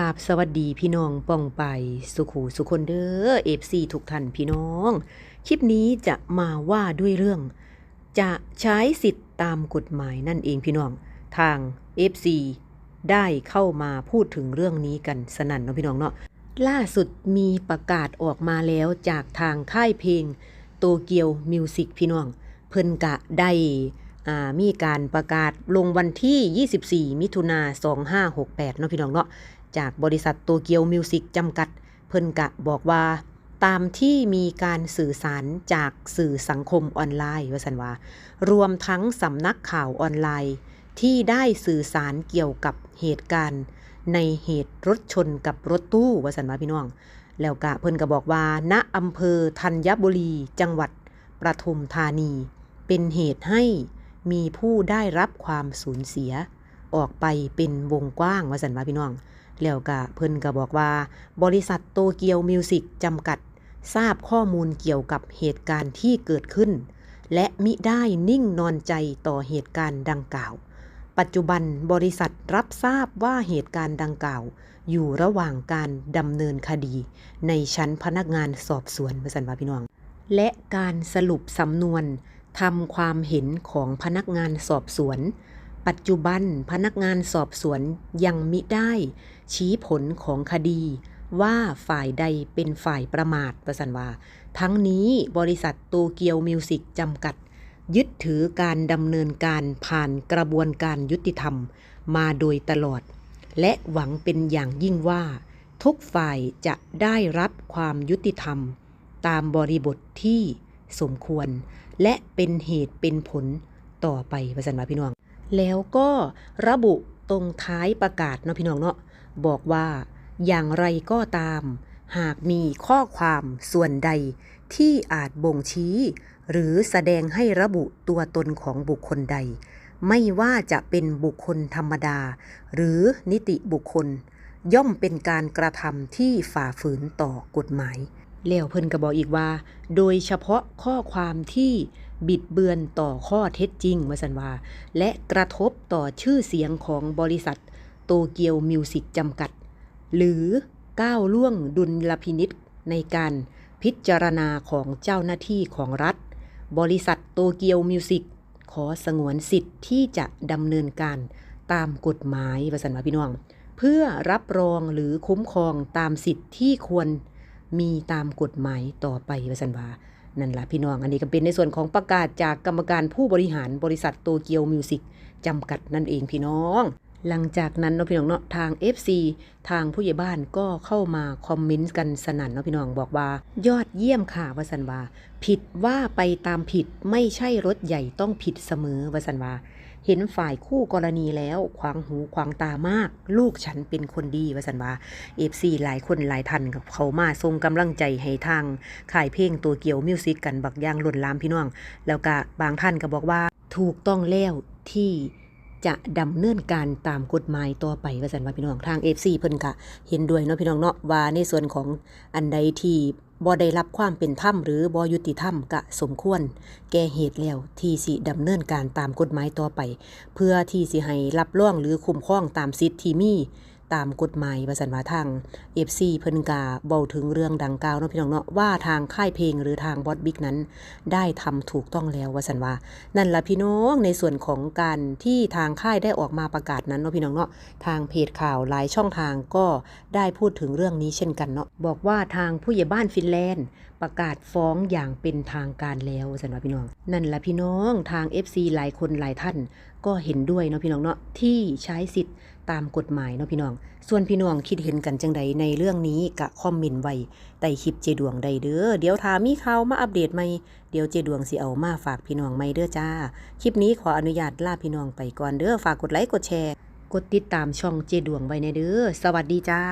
กาบสวัสดีพี่น้องป้องไป สุขูสุคนเด้อเอฟซีทุกท่านพี่น้อง คลิปนี้จะมาว่าด้วยเรื่อง จะใช้สิทธิ์ตามกฎหมายนั่นเองพี่น้อง ทาง FC ได้เข้ามาพูดถึงเรื่องนี้กันสนั่นเนาะพี่น้องเนาะล่าสุดมีประกาศออกมาแล้วจากทางค่ายเพลงโตเกียวมิวสิกพี่น้อง เพิ่นกะได้อ่ามีการประกาศลงวันที่ 24 มิถุนา2568 เนาะพี่น้องเนาะ จากบริษัทโตเกียวมิวสิกจำกัด เพิ่นกะบอกว่า ตามที่มีการสื่อสารจากสื่อสังคมออนไลน์ว่าสันว่ารวมทั้งสำนักข่าวออนไลน์ ที่ได้สื่อสารเกี่ยวกับเหตุการณ์ ในเหตุรถชนกับรถตู้ว่าสันว่าพี่น้อง แล้วกะเพิ่นก็บอกว่า ณอำเภอธัญบุรีจังหวัดประทุมธานี เป็นเหตุให้มีผู้ได้รับความสูญเสีย ออกไปเป็นวงกว้างว่าสันว่าพี่น้อง แล้วก็เพิ่นก็บอกว่า บริษัทโตเกียวมิวสิกจำกัด ทราบข้อมูลเกี่ยวกับเหตุการณ์ที่เกิดขึ้น และมิได้นิ่งนอนใจต่อเหตุการณ์ดังกล่าว ปัจจุบันบริษัทรับทราบว่าเหตุการณ์ดังกล่าว อยู่ระหว่างการดำเนินคดี ในชั้นพนักงานสอบสวนประสันว่าพี่น้อง และการสรุปสำนวนทำความเห็นของพนักงานสอบสวน ปัจจุบันพนักงานสอบสวนยังมิได้ ชี้ผลของคดี ว่าฝ่ายใดเป็นฝ่ายประมาทประสันว่า ทั้งนี้บริษัทโตเกียวมิวสิกจำกัด ยึดถือการดำเนินการผ่านกระบวนการยุติธรรมมาโดยตลอด และหวังเป็นอย่างยิ่งว่า ทุกฝ่ายจะได้รับความยุติธรรม ตามบริบทที่สมควร และเป็นเหตุเป็นผลต่อไปประสันว่าพี่น้อง แล้วก็ระบุตรงท้ายประกาศเนาะพี่น้องเนาะบอกว่าอย่างไรก็ตาม หากมีข้อความส่วนใดที่อาจบ่งชี้ หรือแสดงให้ระบุตัวตนของบุคคลใด ไม่ว่าจะเป็นบุคคลธรรมดา หรือนิติบุคคล ย่อมเป็นการกระทำที่ฝ่าฝืนต่อกฎหมายแล้วเพิ่นก็บอกอีกว่า โดยเฉพาะข้อความที่ บิดเบือนต่อข้อเท็จจริงว่าสันวา และกระทบต่อชื่อเสียงของบริษัทโตเกียวมิวสิกจำกัด หรือก้าวล่วงดุลพินิษในการพิจารณาของเจ้าหน้าที่ของรัฐ บริษัทโตเกียวมิวสิกขอสงวนสิทธิ์ที่จะดำเนินการตามกฎหมายว่าสันวาพี่น้อง เพื่อรับรองหรือคุ้มครองตามสิทธิ์ที่ควรมีตามกฎหมายต่อไปว่าสันวา นั่นล่ะพี่น้องอันนี้ก็เป็นในส่วนของประกาศจากกรรมการผู้บริหารบริษัทโตเกียวมิวสิกจำกัดนั่นเองพี่น้อง หลังจากนั้นเนาะพี่น้องเนาะทาง FC ทางผู้ใหญ่บ้านก็เข้ามาคอมเมนต์กันสนั่นเนาะพี่น้องบอกว่า ยอดเยี่ยมค่ะวสันวาผิดว่าไปตามผิดไม่ใช่รถใหญ่ต้องผิดเสมอวสันวา เห็นฝ่ายคู่กรณีแล้วขวางหูขวางตามาก ลูกฉันเป็นคนดีวสันวาเอฟซีหลายคนหลายท่านกับเขามาส่งกำลังใจให้ทางขายเพลงตัวเกี่ยวมิวสิกกันบักย่างล้นลามพี่น้อง แล้วก็บางท่านก็บอกว่าถูกต้องแล้วที่จะดำเนินการตามกฎหมายต่อไปว่าสันว่าพี่น้องทาง FC เพิ่นก็เห็นด้วยเนาะพี่น้องเนาะว่าในส่วนของอันใดที่ บ่ได้รับความเป็นธรรมหรือบ่ยุติธรรมกะสมควร แก่เหตุแล้วที่สิดำเนินการตามกฎหมายต่อไป เพื่อที่สิให้รับรองหรือคุ้มครองตามสิทธิที่มี ตามกฎหมายว่าสันว่าทาง FC เพิ่นกาเบาถึงเรื่องดังกล่าวเนาะพี่น้องเนาะว่าทางค่ายเพลงหรือทางบอสบิ๊กนั้น ได้ทำถูกต้องแล้วว่าสันว่า นั่นละพี่น้องในส่วนของการที่ทางค่ายได้ออกมาประกาศนั้นเนาะพี่น้องเนาะทางเพจข่าวหลายช่องทางก็ได้พูดถึงเรื่องนี้เช่นกันเนาะบอกว่าทางผู้ใหญ่บ้านฟินแลนด์ประกาศฟ้องอย่างเป็นทางการแล้วสันว่าพี่น้อง นั่นละพี่น้องทาง FC หลายคนหลายท่านก็เห็นด้วยเนาะพี่น้องเนาะที่ใช้สิทธิ์ตามกฎหมายเนาะพี่น้อง ส่วนพี่น้องคิดเห็นกันจังใดในเรื่องนี้กะคอมเมนต์ไว้ใต้คลิปเจดวงใดเด้อ เดี๋ยวถามีข่าวมาอัปเดตใหม่เดี๋ยวเจดวงสิเอามาฝากพี่น้องใหม่เด้อจ้า คลิปนี้ขออนุญาตลาพี่น้องไปก่อนเด้อ ฝากกดไลค์กดแชร์ กดติดตามช่องเจดวงไว้ในเด้อ สวัสดีจ้า